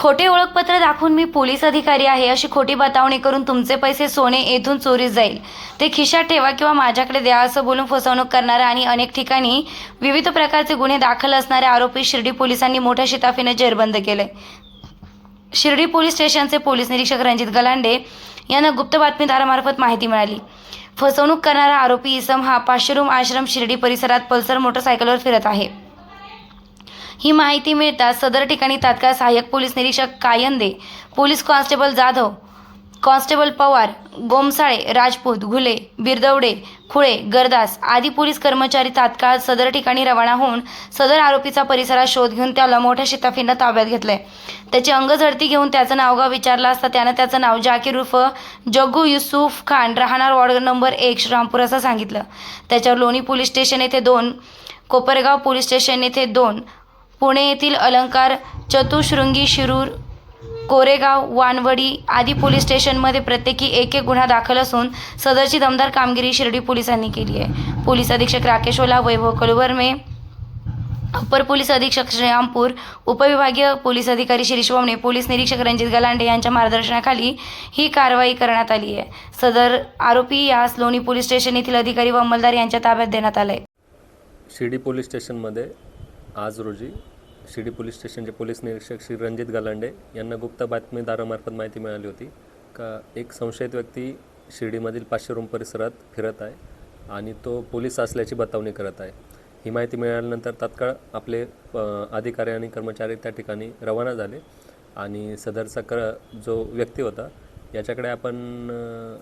खोटे ओळखपत्र दाखवून मी पोलीस अधिकारी आहे अशी खोटी बतावणी करून तुमचे पैसे सोने येथून चोरी जाईल. ते खिशात ठेवा किंवा माझ्याकडे द्या असं बोलून फसवणूक करणारा आणि अनेक ठिकाणी विविध प्रकारचे गुन्हे दाखल असणारे आरोपी शिर्डी पोलिसांनी मोठ्या शिताफीने जेरबंद केले. शिर्डी पोलीस स्टेशनचे पोलीस निरीक्षक रणजित गलांडे यांना गुप्त बातमीदारामार्फत माहिती मिळाली. फसवणूक करणारा आरोपी इसम हा पाचशेरूम आश्रम शिर्डी परिसरात पल्सर मोटरसायकलवर फिरत आहे. ही माहिती मिळताच सदर ठिकाणी तात्काळ सहाय्यक पोलीस निरीक्षक Kayande police constable Jadhav constable Pawar Gomsale Rajput Ghule Birdawade Khule Gardas आदी पोलीस कर्मचारी तात्काळ सदर ठिकाणी रवाना होऊन सदर आरोपीचा परिसरात शोध घेऊन त्याला मोठ्या शिताफीनं ताब्यात घेतलंय. त्याची अंगझडती घेऊन त्याचं नावगाव विचारलं असता त्यानं त्याचं नाव जाकीर उर्फ जग्गू युसुफ खान राहणार वॉर्ड नंबर एक श्रीरामपूर असं सांगितलं. त्याच्यावर लोणी पोलीस स्टेशन येथे दोन कोपरगाव पोलीस स्टेशन येथे दोन पुणे येथील अलंकार चतुशृंगी शिरूर कोरेगाव वानवडी आदी पोलीस स्टेशनमध्ये प्रत्येकी एक एक गुन्हा दाखल असून सदरची दमदार कामगिरी शिर्डी पोलिसांनी केली आहे. पोलीस अधीक्षक राकेश ओला वैभव कलुवर्मे अप्पर पोलीस अधीक्षक श्रीरामपूर उपविभागीय पोलीस अधिकारी शिरीष बोमणे पोलीस निरीक्षक रणजित गलांडे यांच्या मार्गदर्शनाखाली ही कारवाई करण्यात आली आहे. सदर आरोपी यास लोणी पोलीस स्टेशन येथील अधिकारी व अंमलदार यांच्या ताब्यात देण्यात आले शिर्डी पोलीस स्टेशनमध्ये आज रोजी शिर्डी पोलीस स्टेशनचे पोलीस निरीक्षक श्री रणजित गलांडे यांना गुप्त बातमीदारामार्फत माहिती मिळाली होती. का एक संशयित व्यक्ती शिर्डीमधील पाचशे रूम परिसरात फिरत आहे आणि तो पोलीस असल्याची बतावणी करत आहे. ही माहिती मिळाल्यानंतर तात्काळ आपले अधिकारी आणि कर्मचारी त्या ठिकाणी रवाना झाले आणि सदरचा क जो व्यक्ती होता याच्याकडे आपण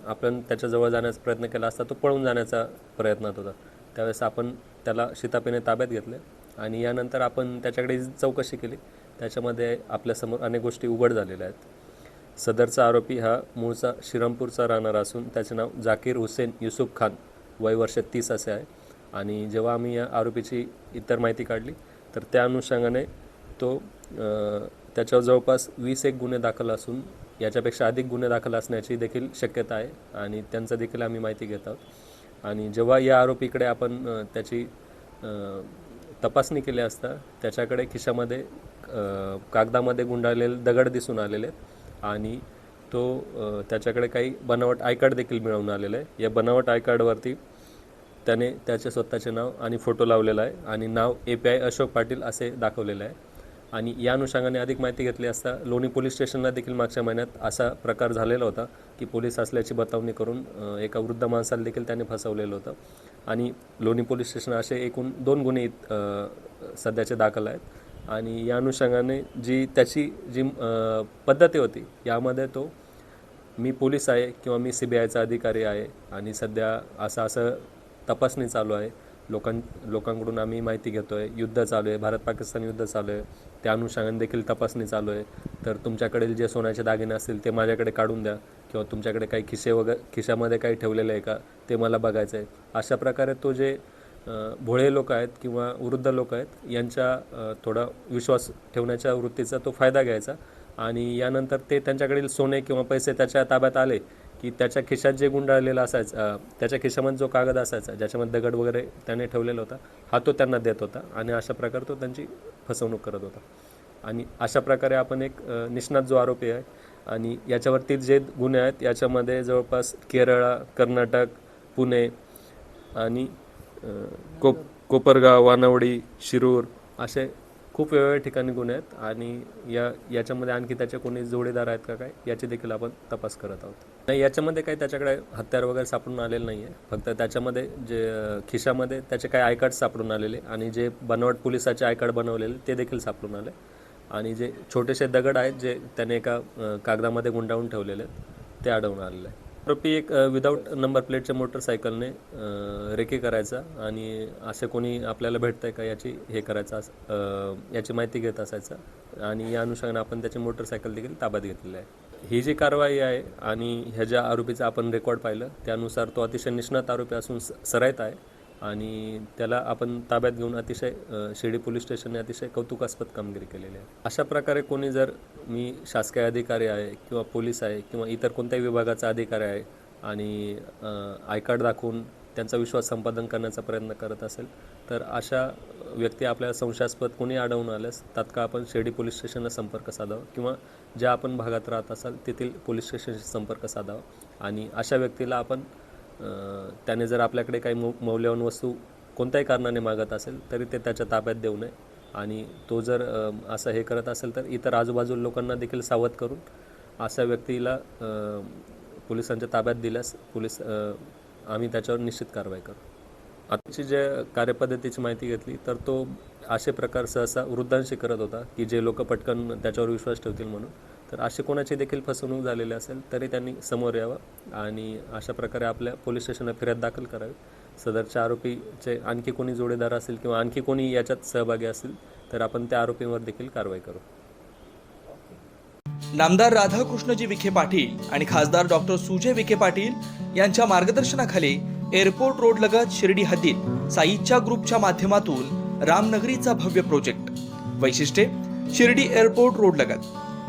आपण त्याच्याजवळ जाण्याचा प्रयत्न केला असता तो पळून जाण्याचा प्रयत्नात होता. त्यावेळेस आपण त्याला शितापीने ताब्यात घेतले. आणि यानंतर आपण त्याच्याकडे चौकशी केली. त्याच्यामध्ये आपल्यासमोर अनेक गोष्टी उघड झालेल्या आहेत. सदरचा आरोपी हा मूळचा श्रीरामपूरचा राहणारा असून त्याचे नाव जाकीर हुसेन युसुफ खान. वय वर्ष तीस असे आहे. आणि जेव्हा आम्ही या आरोपीची इतर माहिती काढली तर त्या अनुषंगाने तो त्याच्यावर जवळपास वीस एक गुन्हे दाखल असून याच्यापेक्षा अधिक गुन्हे दाखल असण्याची देखील शक्यता आहे आणि त्यांचा देखील आम्ही माहिती घेत आहोत. आणि जेव्हा या आरोपीकडे आपण त्याची तपासणी केली असता त्याच्याकडे खिशामध्ये कागदामध्ये गुंडाळलेले दगड दिसून आलेले आहेत आणि तो त्याच्याकडे काही बनावट आय कार्ड देखील मिळवून आलेलं आहे. या बनावट आय कार्डवरती त्याने त्याचे स्वतःचे नाव आणि फोटो लावलेला आहे आणि नाव A P I Ashok Patil असे दाखवलेलं आहे. आणि या अनुषंगाने अधिक माहिती घेतली असता लोणी पोलीस स्टेशनला देखील मागच्या महिन्यात असा प्रकार झालेला होता की पोलीस असल्याची बतावणी करून एका वृद्ध माणसाला देखील त्याने फसवलेलं होतं. आणि लोणी पोलीस स्टेशन असे एकूण दोन गुन्हे सध्याचे दाखल आहेत. आणि या अनुषंगाने जी त्याची जी पद्धती होती यामध्ये तो मी पोलीस आहे किंवा मी सी बी आयचा अधिकारी आहे आणि सध्या असं असं तपासणी चालू आहे. लोकां लोकांकडून आम्ही माहिती घेतो आहे युद्ध चालू आहे. भारत पाकिस्तान युद्ध चालू आहे. त्या अनुषंगाने देखील तपासणी चालू आहे. तर तुमच्याकडील जे सोन्याचे दागिने असतील ते माझ्याकडे काढून द्या. किंवा तुमच्याकडे काही खिसे वगैरे खिशामध्ये काही ठेवलेलं आहे का? ते मला बघायचं आहे अशा प्रकारे तो जे भोळे लोक आहेत किंवा वृद्ध लोक आहेत यांच्या थोडा विश्वास ठेवण्याच्या वृत्तीचा तो फायदा घ्यायचा. आणि यानंतर ते त्यांच्याकडील सोने किंवा पैसे त्याच्या ताब्यात आले की त्याच्या खिशात जे गुंडाळलेलं असायचं त्याच्या खिशामध्ये जो कागद असायचा ज्याच्यामध्ये दगड वगैरे त्याने ठेवलेला होता हा तो त्यांना देत होता. आणि अशा प्रकारे तो त्यांची फसवणूक करत होता. आणि अशा प्रकारे आपण एक निष्णात जो आरोपी आहे आणि याच्यावरती जे गुन्हे आहेत याच्यामध्ये जवळपास केरळ कर्नाटक पुणे आणि कोप कोपरगाव वानवडी शिरूर असे खूप वेगवेगळ्या ठिकाणी गुन्हे आहेत आणि या याच्यामध्ये आणखी त्याचे कोणी जोडीदार आहेत का काय याची देखील आपण तपास करत आहोत. नाही याच्यामध्ये काही त्याच्याकडे हत्यार वगैरे सापडून आलेलं नाही आहे. फक्त त्याच्यामध्ये जे खिशामध्ये त्याचे काही आय कार्ड सापडून आलेले आणि जे बनवट पोलिसाचे आय कार्ड बनवलेले ते देखील सापडून आले. आणि जे छोटेसे दगड आहेत जे त्याने एका कागदामध्ये गुंडाळून ठेवलेले आहेत ते आढळून आलेले आहे आरोपी एक विदाऊट नंबर प्लेटच्या मोटरसायकलने रेके रेकी करायचा आणि असे कोणी आपल्याला भेटतंय का याची हे करायचं याची माहिती घेत असायचं आणि या अनुषंगाने आपण त्याची मोटरसायकल देखील ताब्यात घेतलेली आहे. ही जी कारवाई आहे आणि ह्या ज्या आरोपीचं आपण रेकॉर्ड पाहिलं त्यानुसार तो अतिशय निष्णात आरोपी असून सरायत आहे. आणि त्याला आपण ताब्यात घेऊन अतिशय शिर्डी पोलीस स्टेशनने अतिशय कौतुकास्पद कामगिरी केलेली आहे. अशा प्रकारे कोणी जर मी शासकीय अधिकारी आहे किंवा पोलीस आहे किंवा इतर कोणत्याही विभागाचा अधिकारी आहे आणि आयकार्ड दाखवून त्यांचा विश्वास संपादन करण्याचा प्रयत्न करत असेल तर अशा व्यक्ती आपल्याला संशयास्पद कोणी अडवून आल्यास तात्काळ आपण शिर्डी पोलीस स्टेशनला संपर्क साधावा किंवा ज्या आपण भागात राहत असाल तेथील पोलीस स्टेशनशी संपर्क साधावा. आणि अशा व्यक्तीला आपण त्याने जर आपल्याकडे काही मौ मौल्यवान वस्तू कोणत्याही कारणाने मागत असेल तरी ते त्याच्या ताब्यात देऊ नये. आणि तो जर असं हे करत असेल तर इतर आजूबाजूला लोकांना देखील सावध करून अशा व्यक्तीला पोलिसांच्या ताब्यात दिल्यास पोलीस आम्ही त्याच्यावर निश्चित कारवाई करू. आताची जे कार्यपद्धतीची माहिती घेतली तर तो असे प्रकार सहसा वृद्धांशी करत होता की जे लोक पटकन त्याच्यावर विश्वास ठेवतील म्हणून. तर अशी कोणाची देखील फसवणूक झालेली असेल तरी त्यांनी समोर यावं आणि अशा प्रकारे आपल्या पोलीस स्टेशनला फिर्याद दाखल करावी. सदरच्या आरोपीचे आणखी कोणी जोडीदार असेल किंवा आणखी कोणी याच्यात सहभागी असेल तर आपण त्या आरोपींवर देखील कारवाई करू. नामदार राधाकृष्णजी विखे पाटील आणि खासदार डॉक्टर सुजय विखे पाटील यांच्या मार्गदर्शनाखाली एअरपोर्ट रोड लगत शिर्डी हद्दीत साईच्या ग्रुपच्या माध्यमातून रामनगरीचा भव्य प्रोजेक्ट. वैशिष्ट्ये शिर्डी एअरपोर्ट रोड लगत.